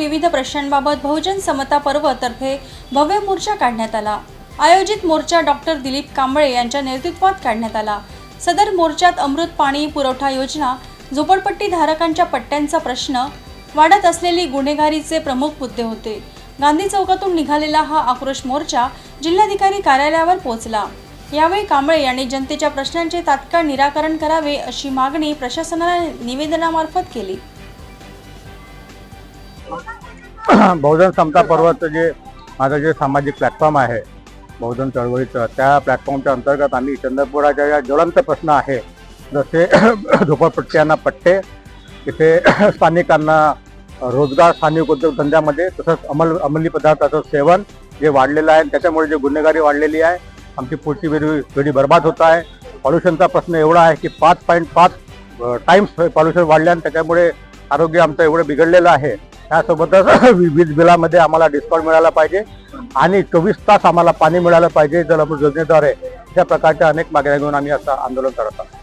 विविध प्रश्नांबाबत बहुजन समता पर्व तर्फे भव्य मोर्चा काढण्यात आला. आयोजित मोर्चा डॉक्टर दिलीप कांबळे यांच्या नेतृत्वात काढण्यात आला. सदर मोर्चात अमृत पाणी पुरवठा योजना झोपडपट्टी धारकांच्या पट्ट्यांचा प्रश्न वाढत असलेली गुन्हेगारीचे प्रमुख मुद्दे होते. गांधी चौकातून निघालेला हा आक्रोश मोर्चा जिल्हाधिकारी कार्यालयावर पोहोचला. यावेळी कांबळे यांनी जनतेच्या प्रश्नांचे तात्काळ निराकरण करावे अशी मागणी प्रशासनाला निवेदनामार्फत केली. बहुजन समता पर्वाचं जे माझं जे सामाजिक प्लॅटफॉर्म आहे बहुजन चळवळीचं त्या प्लॅटफॉर्मच्या अंतर्गत आम्ही चंद्रपुराच्या ज्या ज्वलंत प्रश्न आहे जसे झोपडपट्ट्यांना पट्टे तिथे स्थानिकांना रोजगार स्थानिक उद्योगधंद्यामध्ये तसंच अंमल अंमली पदार्थाचं सेवन जे वाढलेलं आहे त्याच्यामुळे जे गुन्हेगारी वाढलेली आहे आमची पुढची पिढी पिढी बर्बाद होत आहे. पॉल्युशनचा प्रश्न एवढा आहे की पाच पॉईंट पाच टाईम्स पॉल्युशन वाढले आणि त्याच्यामुळे आरोग्य आमचं एवढं बिघडलेलं आहे. त्यासोबतच वीज बिलामध्ये आम्हाला डिस्काउंट मिळाला पाहिजे. आणि चोवीस तास आम्हाला पाणी मिळालं पाहिजे जल योजनेद्वारे. अशा प्रकारच्या अनेक मागण्या घेऊन आम्ही असं आंदोलन करत आहोत.